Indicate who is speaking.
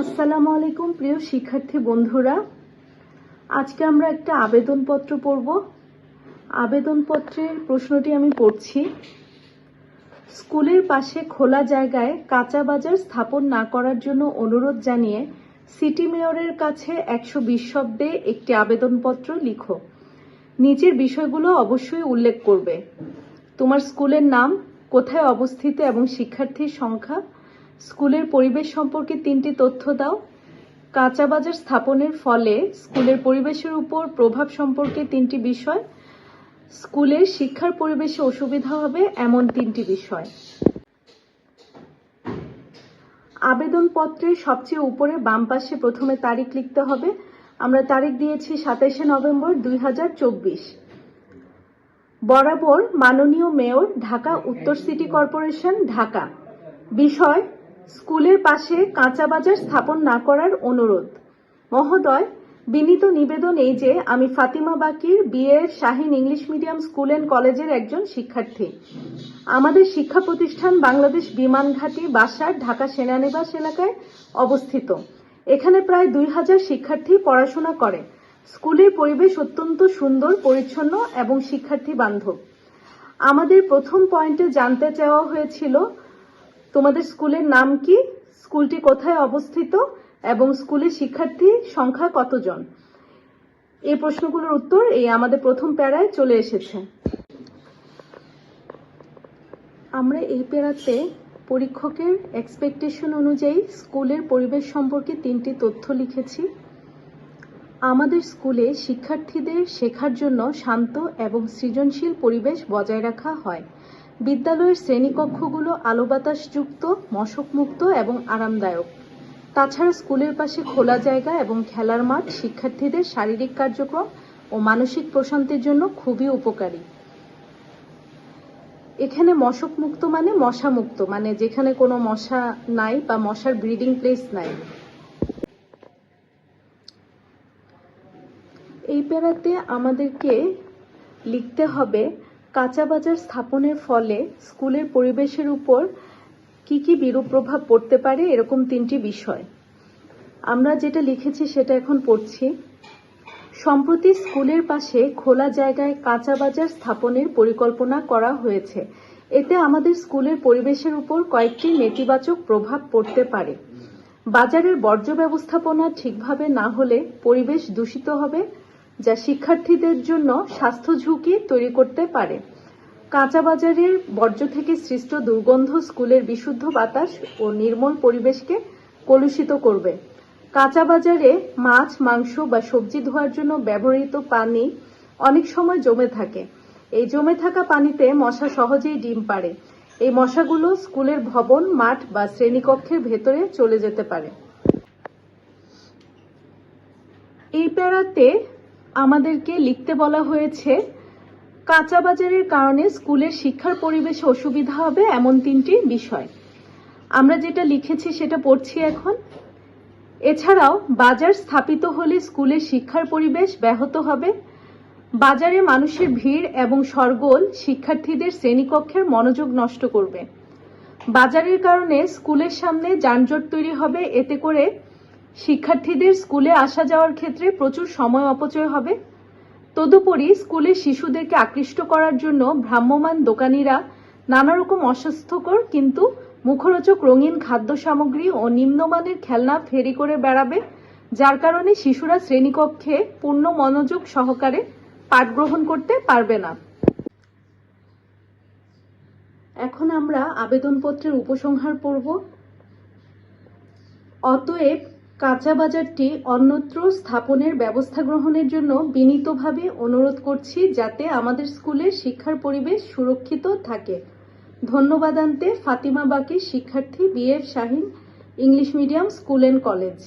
Speaker 1: আসসালামু আলাইকুম, প্রিয় শিক্ষার্থী বন্ধুরা। আজকে আমরা একটা আবেদনপত্র পড়ব। আবেদনপত্রের প্রশ্নটি আমি পড়ছি, স্কুলের পাশে খোলা জায়গায় কাঁচা বাজার স্থাপন না করার জন্য অনুরোধ জানিয়ে সিটি মেয়রের কাছে একশো বিশ শব্দে একটি আবেদনপত্র লিখো। নিচের বিষয়গুলো অবশ্যই উল্লেখ করবে। তোমার স্কুলের নাম, কোথায় অবস্থিত এবং শিক্ষার্থীর সংখ্যা স্কুলের পরিবেশ সম্পর্কে তিনটি তথ্য দাও। কাঁচা বাজার স্থাপনের ফলে স্কুলের পরিবেশের উপর প্রভাব সম্পর্কে তিনটি বিষয়। স্কুলের শিক্ষার পরিবেশে অসুবিধা হবে এমন তিনটি বিষয়। আবেদনপত্রের সবচেয়ে উপরে বাম পাশে প্রথমে তারিখ লিখতে হবে। আমরা তারিখ দিয়েছি সাতাইশে নভেম্বর দুই হাজার চব্বিশ। বরাবর মাননীয় মেয়র, ঢাকা উত্তর সিটি কর্পোরেশন, ঢাকা। বিষয় স্কুলের পাশে কাঁচা বাজার স্থাপন না করার অনুরোধ। মহোদয়, বিনীত নিবেদন এই যে, আমি Fatima Bakir BA Shaheen English medium school and কলেজের একজন শিক্ষার্থী। আমাদের শিক্ষা প্রতিষ্ঠান বাংলাদেশ বিমান ঘাঁটি বাসার ঢাকা সেনানিবাস এলাকায় অবস্থিত। এখানে প্রায় দুই হাজার শিক্ষার্থী পড়াশোনা করে। স্কুলের পরিবেশ অত্যন্ত সুন্দর, পরিচ্ছন্ন এবং শিক্ষার্থী বান্ধব। আমাদের প্রথম পয়েন্টে জানতে চাওয়া হয়েছিল তোমাদের স্কুলের নাম কি? স্কুলটি কোথায় অবস্থিত? এবং স্কুলের শিক্ষার্থী সংখ্যা কতজন? এই প্রশ্নগুলোর উত্তর এই আমাদের প্রথম প্যারায় চলে এসেছে। আমরা এই প্যারাতে পরীক্ষকের এক্সপেকটেশন অনুযায়ী স্কুলের পরিবেশ সম্পর্কে তিনটি তথ্য লিখেছি। আমাদের স্কুলে শিক্ষার্থীদের শেখার জন্য শান্ত এবং সৃজনশীল পরিবেশ বজায় রাখা হয়। বিদ্যালয়ের শ্রেণীকক্ষগুলো আলো বাতাসযুক্ত মশকমুক্ত এবং আরামদায়ক। তাছাড়া স্কুলের পাশে খোলা জায়গা এবং খেলার মাঠ শিক্ষার্থীদের শারীরিক কার্যক্রম ও মানসিক প্রশান্তির জন্য খুবই উপকারী। এখানে মশক মুক্ত মানে মশা মুক্ত মানে যেখানে কোনো মশা নাই বা মশার ব্রিডিং প্লেস নাই। এই প্যারাতে আমাদেরকে লিখতে হবে কাঁচা বাজার স্থাপনের ফলে স্কুলের পরিবেশের উপর কি কি বিরূপ প্রভাব পড়তে পারে এরকম তিনটি বিষয়। আমরা যেটা লিখেছি সেটা এখন পড়ছি। সম্প্রতি স্কুলের পাশে খোলা জায়গায় কাঁচা বাজার স্থাপনের পরিকল্পনা করা হয়েছে। এতে আমাদের স্কুলের পরিবেশের উপর কয়েকটি নেতিবাচক প্রভাব পড়তে পারে। বাজারের বর্জ্য ব্যবস্থাপনা ঠিকভাবে না হলে পরিবেশ দূষিত হবে। যা শিক্ষার্থীদের জন্য স্বাস্থ্য ঝুঁকি তৈরি করতে পারে। কাঁচা বাজারের বর্জ্য থেকে সৃষ্ট দুর্গন্ধ স্কুলের বিশুদ্ধ বাতাস ও নির্মল পরিবেশকে কলুষিত করবে। কাঁচা বাজারে মাছ, মাংস বা সবজি ধোয়ার জন্য ব্যবহৃত পানি অনেক সময় জমে থাকে। এই জমে থাকা পানিতে মশা সহজেই ডিম পারে এই মশাগুলো স্কুলের ভবন, মাঠ বা শ্রেণীকক্ষের ভেতরে চলে যেতে পারে। এই প্যারাতে আমাদেরকে লিখতে বলা হয়েছে, কাঁচা বাজারের কারণে স্কুলের শিক্ষার পরিবেশে অসুবিধা হবে এমন তিনটি বিষয়। আমরা যেটা লিখেছি সেটা পড়ছি এখন। এছাড়াও, বাজার স্থাপিত হলে স্কুলের শিক্ষার পরিবেশ ব্যাহত হবে। বাজারে মানুষের ভিড় এবং সরগোল শিক্ষার্থীদের শ্রেণীকক্ষের মনোযোগ নষ্ট করবে। বাজারের কারণে স্কুলের সামনে যানজট তৈরি হবে, এতে করে শিক্ষার্থীদের স্কুলে আসা যাওয়ার ক্ষেত্রে প্রচুর সময় অপচয় হবে। তদুপরি স্কুলের শিশুদেরকে আকৃষ্ট করার জন্য ভ্রাম্যমান দোকানিরা নানা রকম অস্বাস্থ্যকর কিন্তু মুখরোচক রঙিন খাদ্য সামগ্রী ও নিম্নমানের খেলনা ফেরি করে বেড়াবে, যার কারণে শিশুরা শ্রেণীকক্ষে পূর্ণ মনোযোগ সহকারে পাঠ গ্রহণ করতে পারবে না। এখন আমরা আবেদনপত্রের উপসংহার পড়ব। অতএব কাঁচা বাজারটি অন্যত্র স্থাপনের ব্যবস্থা গ্রহণের জন্য বিনীতভাবে অনুরোধ করছি যাতে আমাদের স্কুলে শিক্ষার পরিবেশ সুরক্ষিত থাকে। ধন্যবাদান্তে ফাতিমা বাকি শিক্ষার্থী BF Shahin, English medium school and college.